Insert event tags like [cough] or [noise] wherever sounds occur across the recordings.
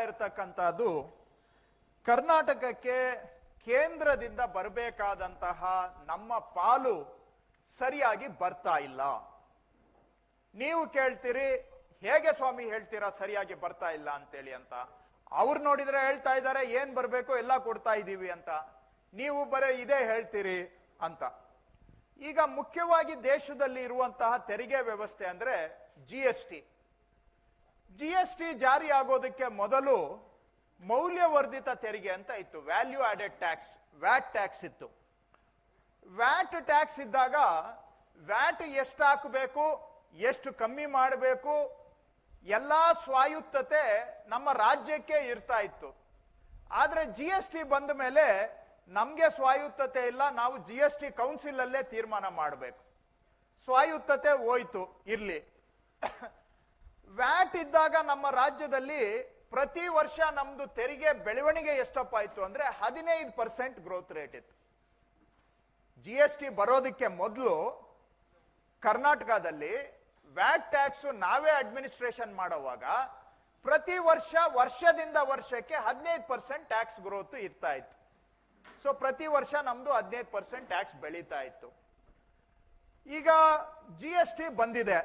ಇರತಕ್ಕಂಥದ್ದು ಕರ್ನಾಟಕಕ್ಕೆ ಕೇಂದ್ರದಿಂದ ಬರಬೇಕಾದಂತಹ ನಮ್ಮ ಪಾಲು ಸರಿಯಾಗಿ ಬರ್ತಾ ಇಲ್ಲ. ನೀವು ಕೇಳ್ತೀರಿ, ಹೇಗೆ ಸ್ವಾಮಿ ಹೇಳ್ತೀರಾ ಸರಿಯಾಗಿ ಬರ್ತಾ ಇಲ್ಲ ಅಂತೇಳಿ ಅಂತ. ಅವ್ರು ನೋಡಿದ್ರೆ ಹೇಳ್ತಾ ಇದ್ದಾರೆ, ಏನ್ ಬರ್ಬೇಕು ಎಲ್ಲ ಕೊಡ್ತಾ ಇದ್ದೀವಿ ಅಂತ. ನೀವು ಬರೇ ಇದೇ ಹೇಳ್ತೀರಿ ಅಂತ. ಈಗ ಮುಖ್ಯವಾಗಿ ದೇಶದಲ್ಲಿ ಇರುವಂತಹ ತೆರಿಗೆ ವ್ಯವಸ್ಥೆ ಅಂದ್ರೆ G S T G S T ಜಾರಿ ಆಗೋದಕ್ಕೆ ಮೊದಲು ಮೌಲ್ಯವರ್ಧಿತ ತೆರಿಗೆ ಅಂತ ಇತ್ತು. Value added tax VAT tax ಇತ್ತು. ವ್ಯಾಟ್ ಟ್ಯಾಕ್ಸ್ ಇದ್ದಾಗ ವ್ಯಾಟ್ ಎಷ್ಟು ಹಾಕಬೇಕು, ಎಷ್ಟು ಕಮ್ಮಿ ಮಾಡಬೇಕು, ಎಲ್ಲ ಸ್ವಾಯುತ್ತತೆ ನಮ್ಮ ರಾಜ್ಯಕ್ಕೆ ಇರ್ತಾ ಇತ್ತು. ಆದರೆ ಜಿ ಎಸ್ ಟಿ ಬಂದ ಮೇಲೆ ನಮಗೆ ಸ್ವಾಯುತ್ತತೆ ಇಲ್ಲ, ನಾವು ಜಿ ಎಸ್ ಟಿ ಕೌನ್ಸಿಲ್ ಅಲ್ಲೇ ತೀರ್ಮಾನ ಮಾಡಬೇಕು. ಸ್ವಾಯುತ್ತತೆ ಹೋಯ್ತು ಇರ್ಲಿ [coughs] ವ್ಯಾಟ್ ಇದ್ದಾಗ ನಮ್ಮ ರಾಜ್ಯದಲ್ಲಿ ಪ್ರತಿ ವರ್ಷ ನಮ್ದು ತೆರಿಗೆ ಬೆಳವಣಿಗೆ ಎಷ್ಟಪ್ಪ ಇತ್ತು ಅಂದ್ರೆ ಹದಿನೈದು ಪರ್ಸೆಂಟ್ ಗ್ರೋತ್ ರೇಟ್ ಇತ್ತು. ಜಿ ಎಸ್ ಟಿ ಬರೋದಕ್ಕೆ ಮೊದಲು ಕರ್ನಾಟಕದಲ್ಲಿ ವ್ಯಾಟ್ ಟ್ಯಾಕ್ಸ್ ನಾವೇ ಅಡ್ಮಿನಿಸ್ಟ್ರೇಷನ್ ಮಾಡುವಾಗ ಪ್ರತಿ ವರ್ಷ ವರ್ಷದಿಂದ ವರ್ಷಕ್ಕೆ ಹದಿನೈದು ಪರ್ಸೆಂಟ್ ಟ್ಯಾಕ್ಸ್ ಗ್ರೋತ್ ಇರ್ತಾ ಇತ್ತು. ಸೊ ಪ್ರತಿ ವರ್ಷ ನಮ್ದು ಹದಿನೈದು ಪರ್ಸೆಂಟ್ ಟ್ಯಾಕ್ಸ್ ಬೆಳೀತಾ ಇತ್ತು. ಈಗ ಜಿ ಎಸ್ ಟಿ ಬಂದಿದೆ.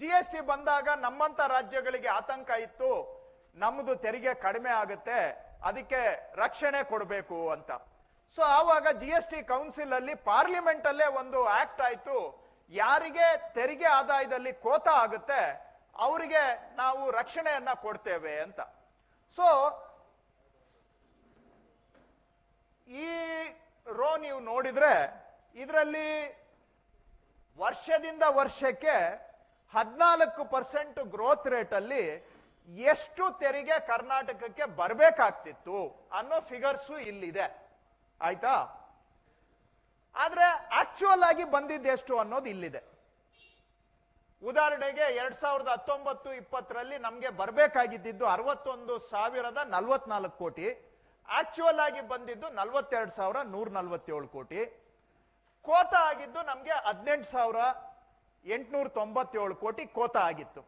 ಜಿ ಎಸ್ ಟಿ ಬಂದಾಗ ನಮ್ಮಂತ ರಾಜ್ಯಗಳಿಗೆ ಆತಂಕ ಇತ್ತು, ನಮ್ದು ತೆರಿಗೆ ಕಡಿಮೆ ಆಗುತ್ತೆ, ಅದಕ್ಕೆ ರಕ್ಷಣೆ ಕೊಡಬೇಕು ಅಂತ. ಸೊ ಆವಾಗ ಜಿ ಎಸ್ ಟಿ ಕೌನ್ಸಿಲ್ ಅಲ್ಲಿ ಪಾರ್ಲಿಮೆಂಟ್ ಅಲ್ಲೇ ಒಂದು ಆಕ್ಟ್ ಆಯ್ತು. ಯಾರಿಗೆ ತೆರಿಗೆ ಆದಾಯದಲ್ಲಿ ಕೋತ ಆಗುತ್ತೆ, ಅವರಿಗೆ ನಾವು ರಕ್ಷಣೆಯನ್ನ ಕೊಡ್ತೇವೆ ಅಂತ. ಸೊ ಈ ರೋ ನೀವು ನೋಡಿದ್ರೆ, ಇದರಲ್ಲಿ ವರ್ಷದಿಂದ ವರ್ಷಕ್ಕೆ ಹದಿನಾಲ್ಕು ಪರ್ಸೆಂಟ್ ಗ್ರೋತ್ ರೇಟ್ ಅಲ್ಲಿ ಎಷ್ಟು ತೆರಿಗೆ ಕರ್ನಾಟಕಕ್ಕೆ ಬರಬೇಕಾಗ್ತಿತ್ತು ಅನ್ನೋ ಫಿಗರ್ಸು ಇಲ್ಲಿದೆ. ಆಯ್ತಾ? ಆದ್ರೆ ಆಕ್ಚುಯಲ್ ಆಗಿ ಬಂದಿದ್ದೆಷ್ಟು ಅನ್ನೋದು ಇಲ್ಲಿದೆ. ಉದಾಹರಣೆಗೆ ಎರಡ್ ಸಾವಿರದ ಹತ್ತೊಂಬತ್ತು ಇಪ್ಪತ್ತರಲ್ಲಿ ನಮ್ಗೆ ಬರಬೇಕಾಗಿದ್ದು ಅರವತ್ತೊಂದು ಸಾವಿರದ ನಲವತ್ನಾಲ್ಕು ಕೋಟಿ ಆಕ್ಚುಯಲ್ ಆಗಿ ಬಂದಿದ್ದು ನಲವತ್ತೆರಡು ಸಾವಿರ ನೂರ ನಲವತ್ತೇಳು ಕೋಟಿ. ಕೋತ ಆಗಿದ್ದು ನಮ್ಗೆ ಹದಿನೆಂಟು ಸಾವಿರ ಎಂಟುನೂರ ತೊಂಬತ್ತೇಳು ಕೋಟಿ ಕೋತ ಆಗಿತ್ತು.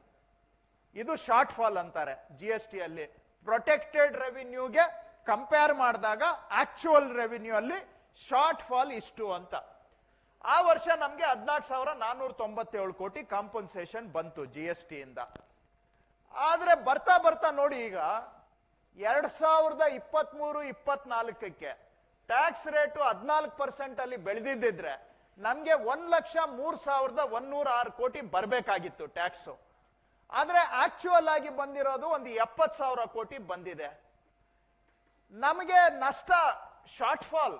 ಇದು ಶಾರ್ಟ್ ಫಾಲ್ ಅಂತಾರೆ. ಜಿ ಎಸ್ ಟಿ ಅಲ್ಲಿ ಪ್ರೊಟೆಕ್ಟೆಡ್ ರೆವಿನ್ಯೂಗೆ ಕಂಪೇರ್ ಮಾಡಿದಾಗ ಆಕ್ಚುವಲ್ ರೆವಿನ್ಯೂ ಅಲ್ಲಿ ಶಾರ್ಟ್ ಫಾಲ್ ಇಷ್ಟು ಅಂತ. ಆ ವರ್ಷ ನಮಗೆ ಹದಿನಾಲ್ಕು ಸಾವಿರ ನಾನ್ನೂರ ತೊಂಬತ್ತೇಳು ಕೋಟಿ ಕಾಂಪನ್ಸೇಷನ್ ಬಂತು ಜಿ ಎಸ್ ಟಿ ಇಂದ. ಆದ್ರೆ ಬರ್ತಾ ಬರ್ತಾ ನೋಡಿ ಈಗ ಎರಡ್ ಸಾವಿರದ ಇಪ್ಪತ್ಮೂರು, ಇಪ್ಪತ್ನಾಲ್ಕಕ್ಕೆ ಟ್ಯಾಕ್ಸ್ ರೇಟು ಹದಿನಾಲ್ಕು ಪರ್ಸೆಂಟ್ ಅಲ್ಲಿ ಬೆಳೆದಿದ್ದಿದ್ರೆ ನಮ್ಗೆ ಒಂದ್ ಲಕ್ಷ ಮೂರ್ ಸಾವಿರದ ಒಂದೂರ ಆರು ಕೋಟಿ ಬರಬೇಕಾಗಿತ್ತು ಟ್ಯಾಕ್ಸ್. ಆದ್ರೆ ಆಕ್ಚುಯಲ್ ಆಗಿ ಬಂದಿರೋದು ಒಂದು ಎಪ್ಪತ್ ಸಾವಿರ ಕೋಟಿ ಬಂದಿದೆ. ನಮಗೆ ನಷ್ಟ ಶಾರ್ಟ್ ಫಾಲ್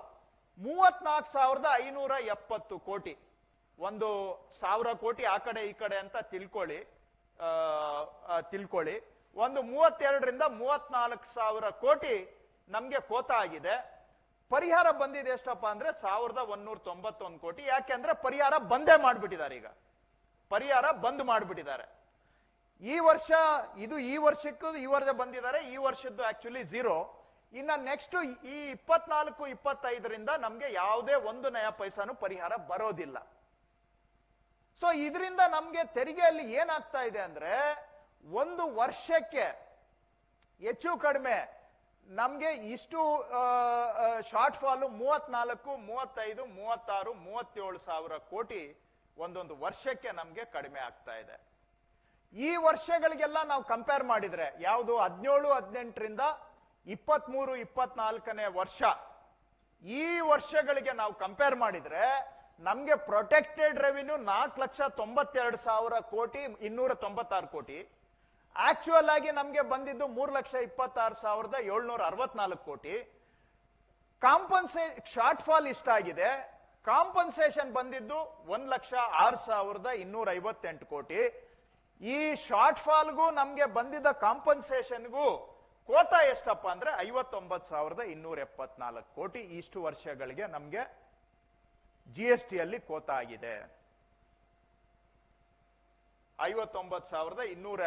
ಮೂವತ್ನಾಲ್ಕು ಸಾವಿರದ ಐನೂರ ಎಪ್ಪತ್ತು ಕೋಟಿ. ಒಂದು ಸಾವಿರ ಕೋಟಿ ಆ ಕಡೆ ಈ ಕಡೆ ಅಂತ ತಿಳ್ಕೊಳ್ಳಿ. ತಿಳ್ಕೊಳ್ಳಿ. ಒಂದು ಮೂವತ್ತೆರಡರಿಂದ ಮೂವತ್ನಾಲ್ಕು ಸಾವಿರ ಕೋಟಿ ನಮ್ಗೆ ಕೋತ ಆಗಿದೆ. ಪರಿಹಾರ ಬಂದಿದೆ ಎಷ್ಟಪ್ಪ ಅಂದ್ರೆ ಸಾವಿರದ ಒಂದೂರ ತೊಂಬತ್ತೊಂದು ಕೋಟಿ. ಯಾಕೆಂದ್ರೆ ಪರಿಹಾರ ಬಂದೇ ಮಾಡ್ಬಿಟ್ಟಿದ್ದಾರೆ ಈಗ. ಪರಿಹಾರ ಬಂದ್ ಮಾಡ್ಬಿಟ್ಟಿದ್ದಾರೆ. ಈ ವರ್ಷ, ಇದು ಈ ವರ್ಷಕ್ಕೂ ಈ ವರ್ಷ ಬಂದಿದ್ದಾರೆ, ಈ ವರ್ಷದ್ದು ಆಕ್ಚುಲಿ ಝೀರೋ ಇನ್ನ ನೆಕ್ಸ್ಟ್ ಈ ಇಪ್ಪತ್ನಾಲ್ಕು, ಇಪ್ಪತ್ತೈದರಿಂದ ನಮ್ಗೆ ಯಾವುದೇ ಒಂದು ನಯ ಪೈಸಾನು ಪರಿಹಾರ ಬರೋದಿಲ್ಲ. ಸೊ ಇದರಿಂದ ನಮ್ಗೆ ತೆರಿಗೆಯಲ್ಲಿ ಏನಾಗ್ತಾ ಇದೆ ಅಂದ್ರೆ ಒಂದು ವರ್ಷಕ್ಕೆ ಹೆಚ್ಚು ಕಡಿಮೆ ನಮ್ಗೆ ಇಷ್ಟು ಶಾರ್ಟ್ ಫಾಲು ಮೂವತ್ನಾಲ್ಕು, ಮೂವತ್ತೈದು, ಮೂವತ್ತಾರು, ಮೂವತ್ತೇಳು ಸಾವಿರ ಕೋಟಿ ಒಂದೊಂದು ವರ್ಷಕ್ಕೆ ನಮ್ಗೆ ಕಡಿಮೆ ಆಗ್ತಾ ಇದೆ. ಈ ವರ್ಷಗಳಿಗೆಲ್ಲ ನಾವು ಕಂಪೇರ್ ಮಾಡಿದ್ರೆ ಯಾವುದು ಹದಿನೇಳು, ಹದಿನೆಂಟರಿಂದ ಇಪ್ಪತ್ಮೂರು, ಇಪ್ಪತ್ನಾಲ್ಕನೇ ವರ್ಷ, ಈ ವರ್ಷಗಳಿಗೆ ನಾವು ಕಂಪೇರ್ ಮಾಡಿದ್ರೆ ನಮ್ಗೆ ಪ್ರೊಟೆಕ್ಟೆಡ್ ರೆವಿನ್ಯೂ ನಾಲ್ಕು ಲಕ್ಷ ತೊಂಬತ್ತೆರಡು ಸಾವಿರ ಕೋಟಿ, ಇನ್ನೂರ ತೊಂಬತ್ತಾರು ಕೋಟಿ. ಆಕ್ಚುಯಲ್ ಆಗಿ ನಮಗೆ ಬಂದಿದ್ದು ಮೂರು ಲಕ್ಷ ಇಪ್ಪತ್ತಾರು ಸಾವಿರದ ಏಳ್ನೂರ ಅರವತ್ನಾಲ್ಕು ಕೋಟಿ. ಕಾಂಪನ್ಸೇ ಶಾರ್ಟ್ ಫಾಲ್ ಇಷ್ಟಾಗಿದೆ ಕಾಂಪನ್ಸೇಷನ್ ಬಂದಿದ್ದು ಒಂದ್ ಲಕ್ಷ ಆರು ಸಾವಿರದ ಇನ್ನೂರ ಐವತ್ತೆಂಟು ಕೋಟಿ. ಈ ಶಾರ್ಟ್ ಫಾಲ್ಗೂ ನಮ್ಗೆ ಬಂದಿದ್ದ ಕಾಂಪನ್ಸೇಷನ್ಗೂ ಕೋತ ಎಷ್ಟಪ್ಪ ಅಂದ್ರೆ ಐವತ್ತೊಂಬತ್ತು ಸಾವಿರದ ಇನ್ನೂರ ಎಪ್ಪತ್ನಾಲ್ಕು ಕೋಟಿ. ಇಷ್ಟು ವರ್ಷಗಳಿಗೆ ನಮ್ಗೆ ಜಿ ಎಸ್ ಟಿಯಲ್ಲಿ ಕೋತ ಆಗಿದೆ. ಐವತ್ತೊಂಬತ್ತು ಸಾವಿರದ ಇನ್ನೂರ